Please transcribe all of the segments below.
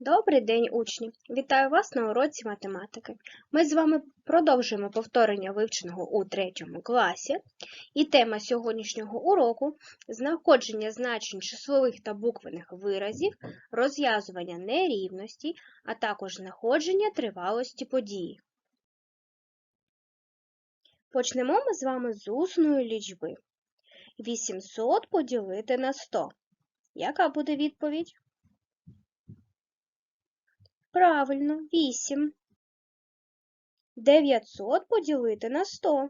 Добрий день, учні! Вітаю вас на уроці математики. Ми з вами продовжуємо повторення вивченого у третьому класі. І тема сьогоднішнього уроку знаходження значень числових та буквених виразів, розв'язування нерівності, а також знаходження тривалості події. Почнемо ми з вами з усної лічби. 800 поділити на 100. Яка буде відповідь? Правильно, 8. 900 поділити на 100.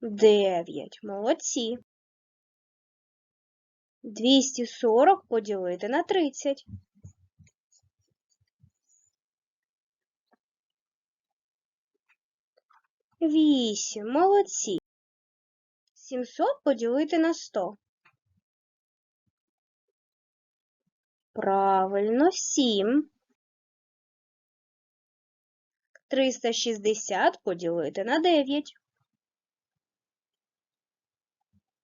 9. Молодці. 240 поділити на 30. 8. Молодці. 700 поділити на 100. Правильно, 7. 360 поділити на 9.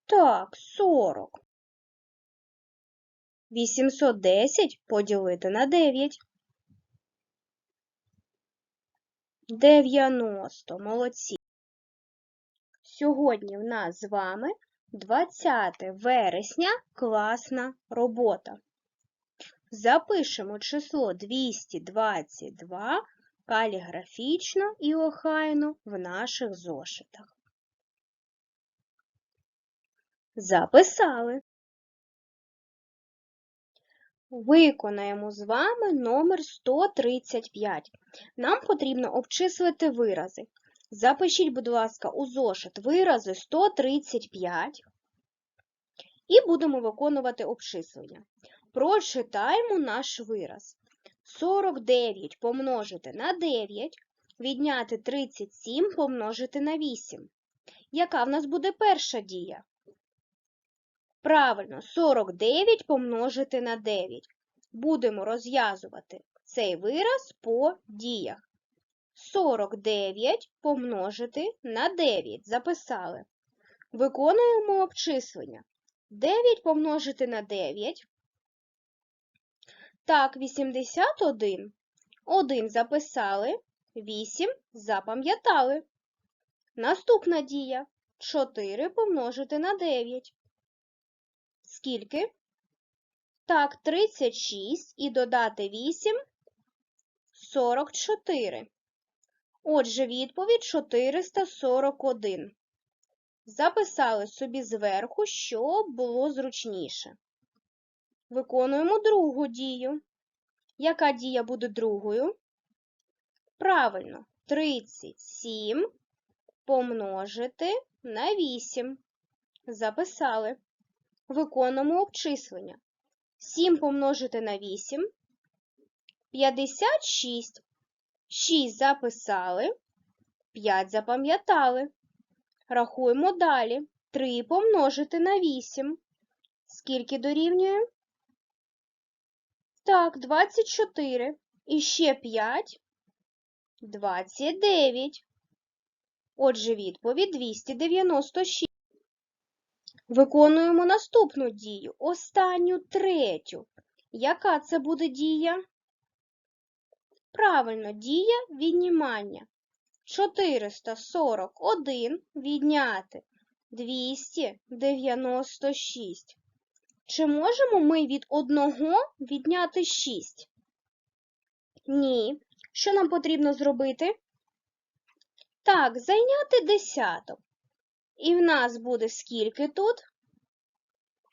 Так, 40. 810 поділити на 9. 90. Молодці. Сьогодні в нас з вами 20 вересня класна робота. Запишемо число 222 каліграфічно і охайно в наших зошитах. Записали. Виконаємо з вами номер 135. Нам потрібно обчислити вирази. Запишіть, будь ласка, у зошит вирази 135 і будемо виконувати обчислення. Прочитаємо наш вираз. 49 помножити на 9, відняти 37 помножити на 8. Яка в нас буде перша дія? Правильно, 49 помножити на 9. Будемо розв'язувати цей вираз по діях. 49 помножити на 9. Записали. Виконуємо обчислення. 9 помножити на 9. Так, 81. 1 записали, 8 запам'ятали. Наступна дія. 4 помножити на 9. Скільки? Так, 36 і додати 8 44. Отже, відповідь 441. Записали собі зверху, щоб було зручніше. Виконуємо другу дію. Яка дія буде другою? Правильно, 37 помножити на 8. Записали. Виконуємо обчислення. 7 помножити на 8. 56. 6 записали. 5 запам'ятали. Рахуємо далі. 3 помножити на 8. Скільки дорівнює? Так, 24. І ще 5. 29. Отже, відповідь 296. Виконуємо наступну дію. Останню третю. Яка це буде дія? Правильно, дія віднімання. 441 відняти 296. Чи можемо ми від 1 відняти 6? Ні. Що нам потрібно зробити? Так, зайняти десяток. І в нас буде скільки тут?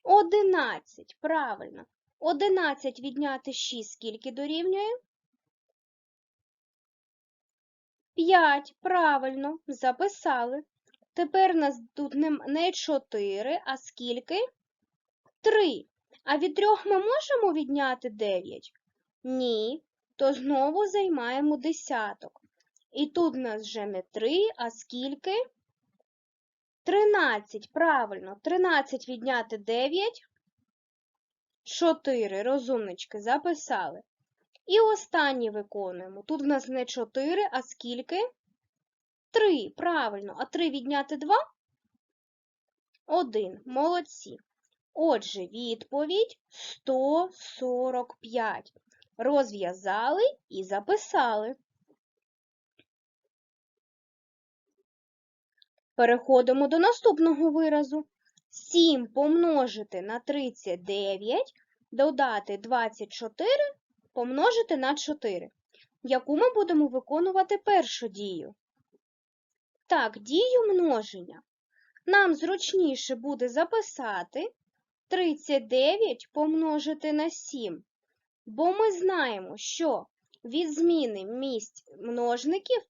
11. Правильно. 11 відняти 6 скільки дорівнює? 5. Правильно, записали. Тепер у нас тут не 4, а скільки? 3. А від 3 ми можемо відняти 9? Ні. То знову займаємо десяток. І тут у нас вже не 3, а скільки? 13. Правильно. 13 відняти 9. 4. Розумнички записали. І останнє виконуємо. Тут в нас не 4, а скільки? 3. Правильно. А 3 відняти 2? 1. Молодці. Отже, відповідь 145. Розв'язали і записали. Переходимо до наступного виразу. 7 помножити на 39, додати 24, помножити на 4. Яку ми будемо виконувати першу дію? Так, дію множення. Нам зручніше буде записати 39 помножити на 7, бо ми знаємо, що від зміни місць множників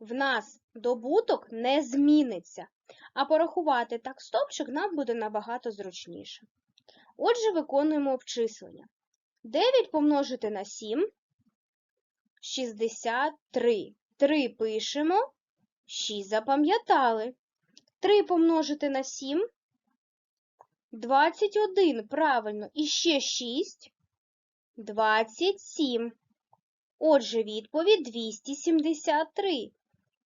в нас добуток не зміниться, а порахувати так стопчик нам буде набагато зручніше. Отже, виконуємо обчислення. 9 помножити на 7 – 63. 3 пишемо, 6 запам'ятали. 3 помножити на 7 – 21, правильно, і ще 6 – 27. Отже, відповідь 273.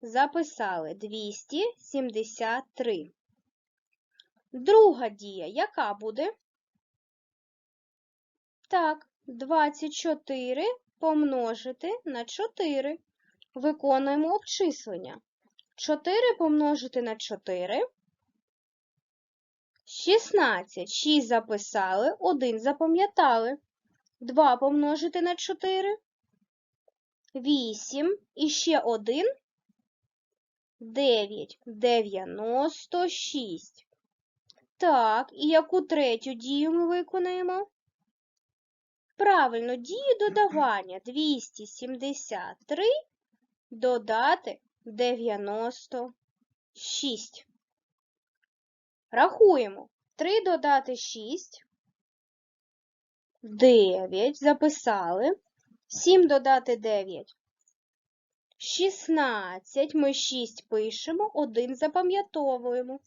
Записали 273. Друга дія яка буде? Так, 24 помножити на 4. Виконуємо обчислення. 4 помножити на 4 – 16. 6 записали, 1 запам'ятали. 2 помножити на 4 – 8. І ще 1 – 9. 96. Так, і яку третю дію ми виконаємо? Правильно, дію додавання 273 додати 96. Рахуємо. 3 додати 6. 9. Записали. 7 додати 9. 16. Ми 6 пишемо, 1 запам'ятовуємо.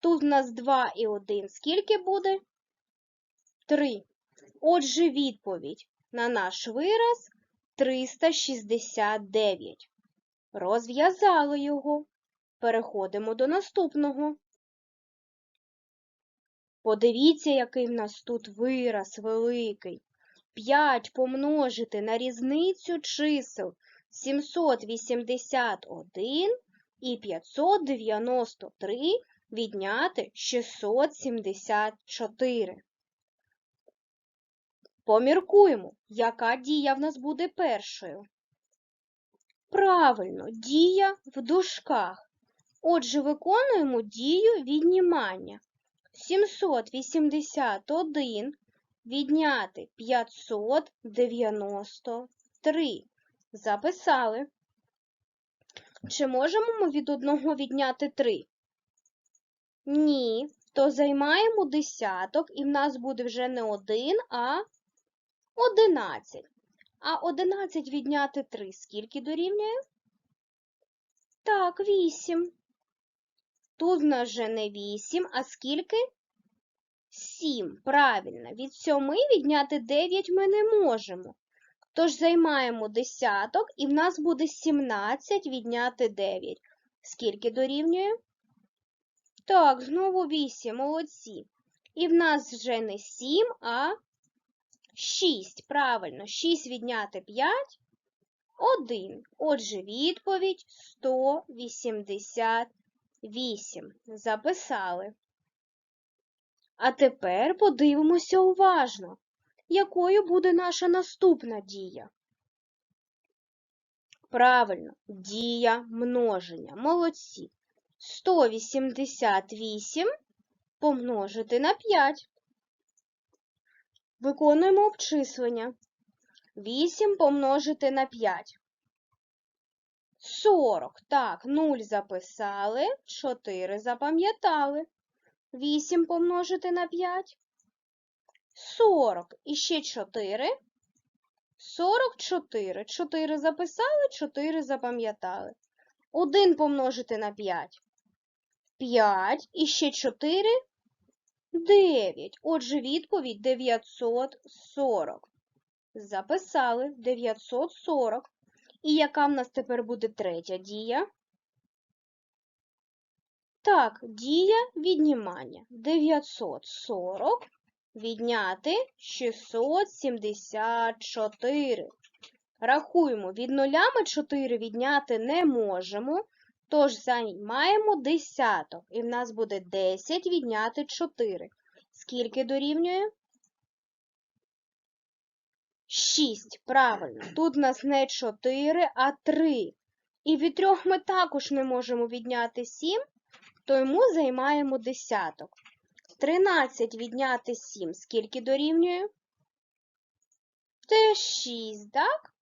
Тут в нас 2 і 1. Скільки буде? 3. Отже, відповідь на наш вираз 369. Розв'язали його. Переходимо до наступного. Подивіться, який в нас тут вираз великий. 5 помножити на різницю чисел 781 і 593 відняти 674. Поміркуємо, яка дія в нас буде першою. Правильно, дія в дужках. Отже, виконуємо дію віднімання. 781 відняти 593. Записали. Чи можемо ми від одного відняти 3? Ні. То займаємо десяток, і в нас буде вже не 1, а 11. А 11 відняти 3 скільки дорівнює? Так, 8. Тут в нас вже не 8, а скільки? 7. Правильно. Від 7 відняти 9 ми не можемо. Тож займаємо десяток, і в нас буде 17 відняти 9. Скільки дорівнює? Так, знову 8. Молодці. І в нас вже не 7, а 6. Правильно, 6 відняти 5 1. Отже, відповідь 188. Записали. А тепер подивимося уважно, якою буде наша наступна дія. Правильно, дія множення. Молодці. 188 помножити на 5. Виконуємо обчислення. 8 помножити на 5. 40. Так, 0 записали, 4 запам'ятали. 8 помножити на 5. 40. І ще 4. 44. 4 записали, 4 запам'ятали. 1 помножити на 5. 5. І ще 4. 9. Отже, відповідь 940. Записали 940. І яка в нас тепер буде третя дія? Так, дія віднімання. 940 відняти 674. Рахуємо, від нуля ми 4 відняти не можемо, тож займаємо десяток. І в нас буде 10 відняти 4. Скільки дорівнює? 6. Правильно. Тут нас не 4, а 3. І від трьох ми також не можемо відняти 7, тому займаємо десяток. 13 відняти 7. Скільки дорівнює? Це 6, так?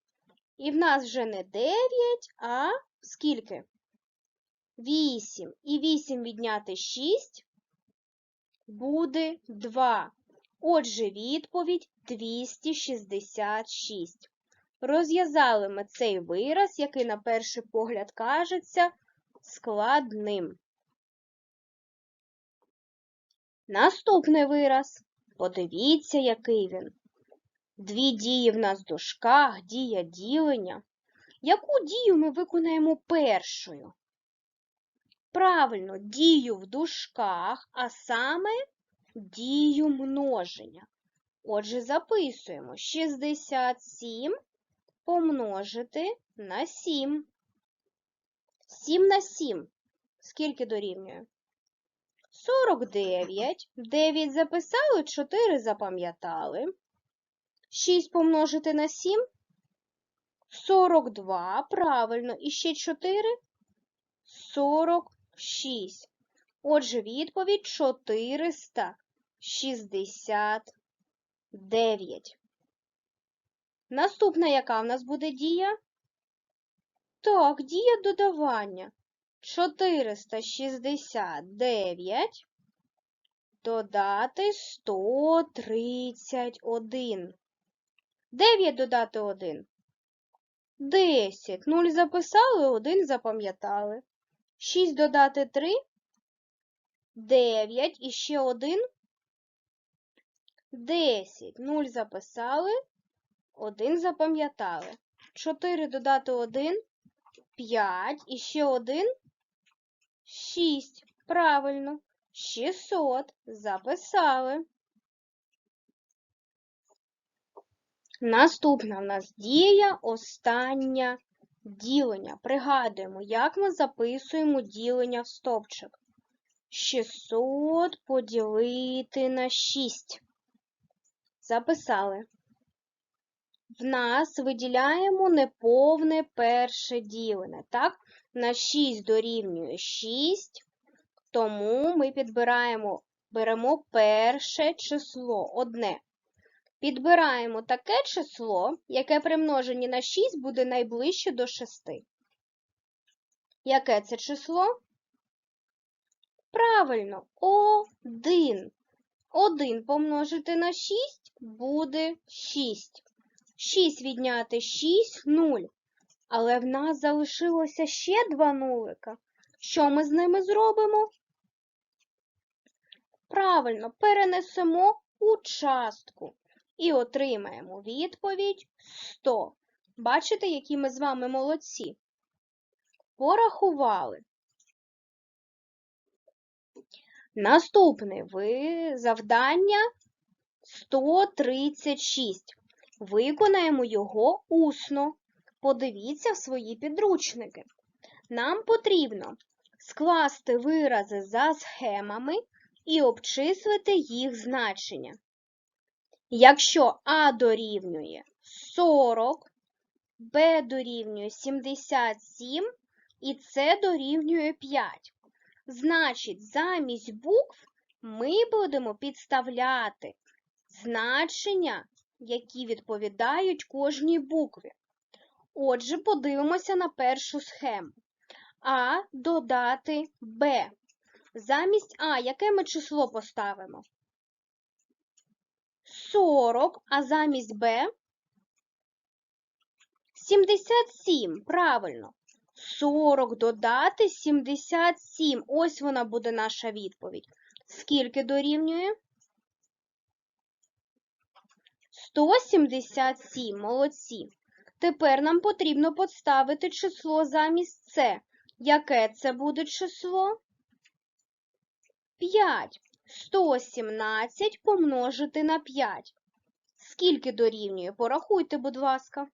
І в нас вже не 9, а скільки? 8. І 8 відняти 6 буде 2. Отже, відповідь 266. Розв'язали ми цей вираз, який на перший погляд кажеться складним. Наступний вираз. Подивіться, який він. Дві дії в нас в дужках, дія ділення. Яку дію ми виконаємо першою? Правильно, дію в дужках, а саме дію множення. Отже, записуємо 67 помножити на 7. 7 на 7. Скільки дорівнює? 49. 9 записали, 4 запам'ятали. 6 помножити на 7. 42. Правильно. І ще 4. 46. Отже, відповідь 469. Наступна яка в нас буде дія? Так, дія додавання. 469 додати 131. 9 додати 1. 10. 0 записали, 1 запам'ятали. 6 додати 3. 9. І ще 1. 10. 0 записали, 1 запам'ятали. 4 додати 1. 5. І ще 1. 6. Правильно. 600. Записали. Наступна в нас дія остання ділення. Пригадуємо, як ми записуємо ділення в стовпчик. 600 поділити на 6. Записали. В нас виділяємо неповне перше ділене. Так? На 6 дорівнює 6, тому ми підбираємо, беремо перше число, одне. Підбираємо таке число, яке при множенні на 6 буде найближче до 6. Яке це число? Правильно, 1. 1 помножити на 6 буде 6. 6 відняти 6 0. Але в нас залишилося ще два нулика. Що ми з ними зробимо? Правильно, перенесемо у частку і отримаємо відповідь 100. Бачите, які ми з вами молодці? Порахували. Наступне ви завдання 136. Виконаємо його усно. Подивіться в свої підручники. Нам потрібно скласти вирази за схемами і обчислити їх значення. Якщо А дорівнює 40, Б дорівнює 77 і С дорівнює 5. Значить, замість букв ми будемо підставляти значення, які відповідають кожній букві. Отже, подивимося на першу схему. А додати Б. Замість А яке ми число поставимо? 40, а замість Б 77. Правильно. 40 додати 77. Ось вона буде наша відповідь. Скільки дорівнює? 177. Молодці. Тепер нам потрібно поставити число замість С. Яке це буде число? 5. 117 помножити на 5. Скільки дорівнює? Порахуйте, будь ласка.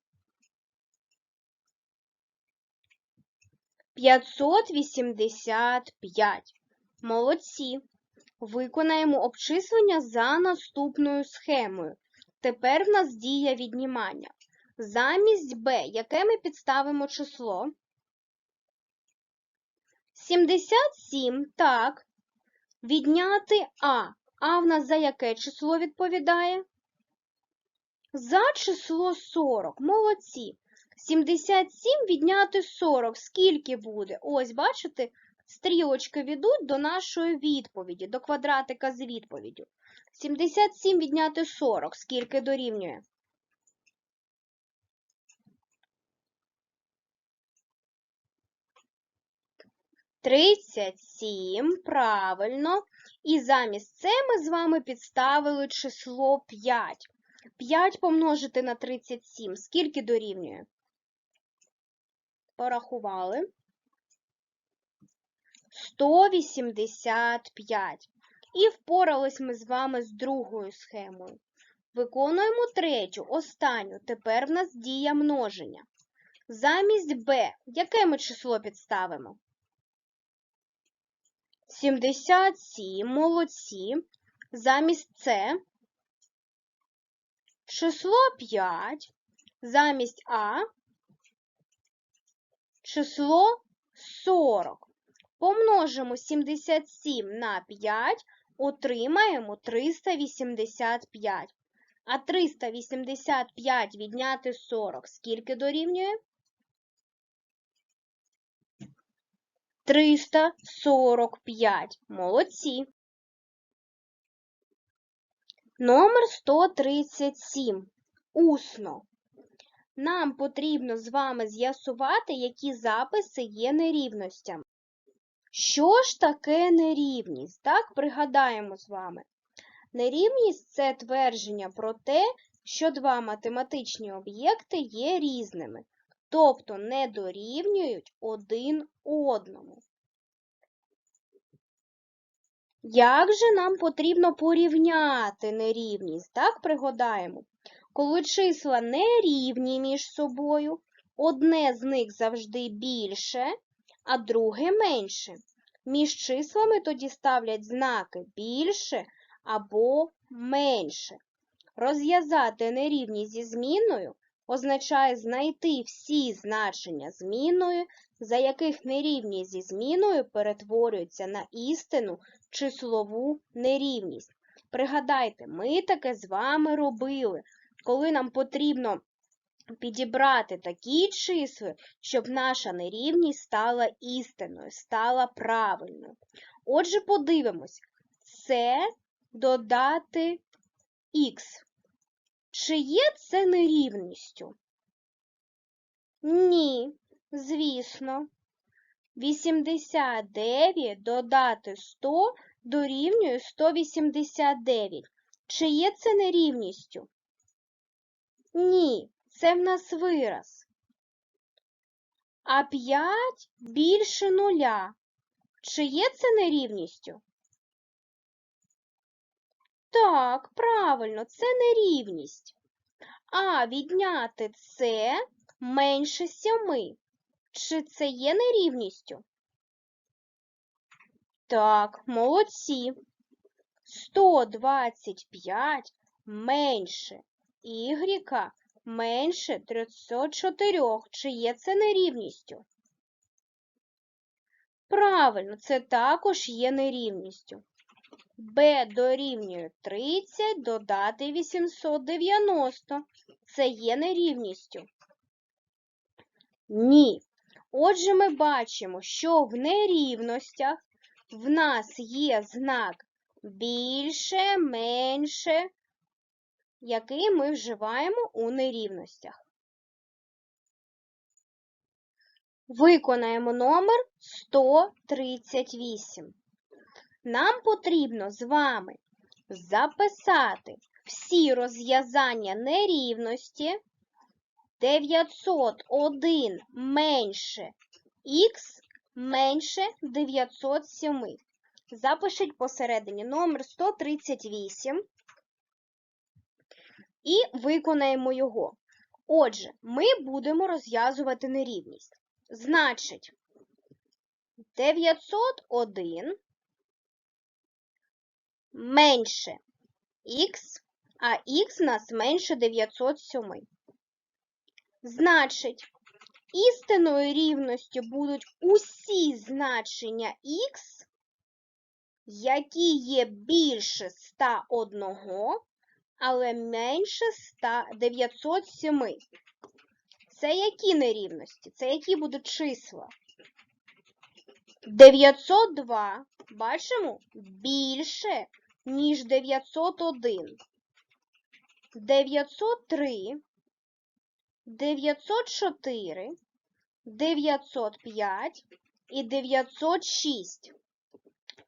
585. Молодці. Виконаємо обчислення за наступною схемою. Тепер в нас дія віднімання. Замість b, яке ми підставимо число? 77, так. Відняти А. А в нас за яке число відповідає? За число 40. Молодці. 77 відняти 40. Скільки буде? Ось, бачите, стрілочки ведуть до нашої відповіді, до квадратика з відповіддю. 77 відняти 40. Скільки дорівнює? Тридцять сім, правильно. І замість це ми з вами підставили число 5. 5 помножити на 37. Скільки дорівнює? Порахували. 185. І впорались ми з вами з другою схемою. Виконуємо третю, останню. Тепер в нас дія множення. Замість b, яке ми число підставимо? 77, молодці. Замість С число 5, замість А число 40. Помножимо 77 на 5, отримаємо 385. А 385 відняти 40 скільки дорівнює? 345. Молодці. Номер 137. Усно. Нам потрібно з вами з'ясувати, які записи є нерівностями. Що ж таке нерівність? Так, пригадаємо з вами. Нерівність це твердження про те, що два математичні об'єкти є різними, тобто не дорівнюють один одному. Як же нам потрібно порівняти нерівність? Так, пригадаємо. Коли числа не рівні між собою, одне з них завжди більше, а друге менше. Між числами тоді ставлять знаки більше або менше. Розв'язати нерівність зі зміною означає знайти всі значення зміною, за яких нерівність зі зміною перетворюється на істину числову нерівність. Пригадайте, ми таке з вами робили, коли нам потрібно підібрати такі числа, щоб наша нерівність стала істинною, стала правильною. Отже, подивимось, це додати х. Чи є це нерівністю? Ні, звісно. 89 додати 100 дорівнює 189. Чи є це нерівністю? Ні, це в нас вираз. А 5 більше нуля. Чи є це нерівністю? Так, правильно, це нерівність. А відняти це менше 7. Чи це є нерівністю? Так, молодці. 125 менше y менше 304. Чи є це нерівністю? Правильно, це також є нерівністю. b дорівнює 30 додати 890. Це є нерівністю? Ні. Отже, ми бачимо, що в нерівностях в нас є знак більше, менше, який ми вживаємо у нерівностях. Виконаємо номер 138. Нам потрібно з вами записати всі розв'язання нерівності 901 менше х менше 907. запишіть посередині номер 138 і виконаємо його. Отже, ми будемо розв'язувати нерівність. Значить, 901 менше х, а х нас менше 907. Значить, істинною рівністю будуть усі значення х, які є більше 101, але менше 100 907. Це які нерівності? Це які будуть числа? 902, бачимо, більше, ніж 901. 903, 904, 905 і 906.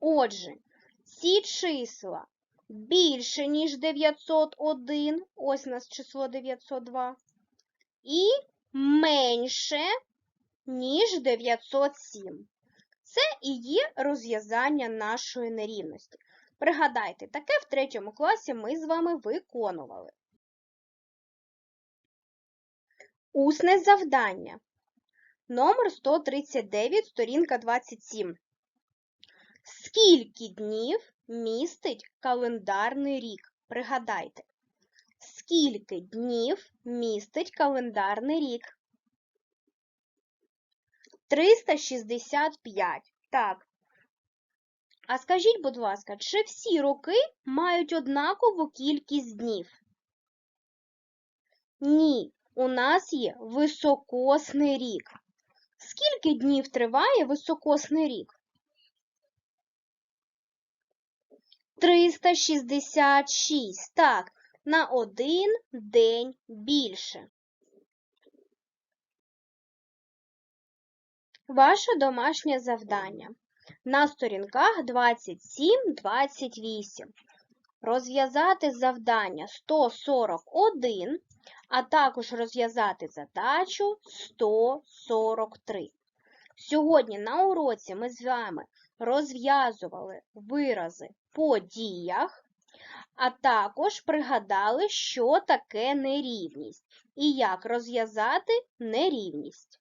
Отже, ці числа більше, ніж 901, ось у нас число 902, і менше, ніж 907. Це і є розв'язання нашої нерівності. Пригадайте, таке в третьому класі ми з вами виконували. Усне завдання. Номер 139, сторінка 27. Скільки днів містить календарний рік? Пригадайте. Скільки днів містить календарний рік? 365. Так. А скажіть, будь ласка, чи всі роки мають однакову кількість днів? Ні, у нас є високосний рік. Скільки днів триває високосний рік? 366. Так, на один день більше. Ваше домашнє завдання на сторінках 27-28. Розв'язати завдання 141, а також розв'язати задачу 143. Сьогодні на уроці ми з вами розв'язували вирази по діях, а також пригадали, що таке нерівність і як розв'язати нерівність.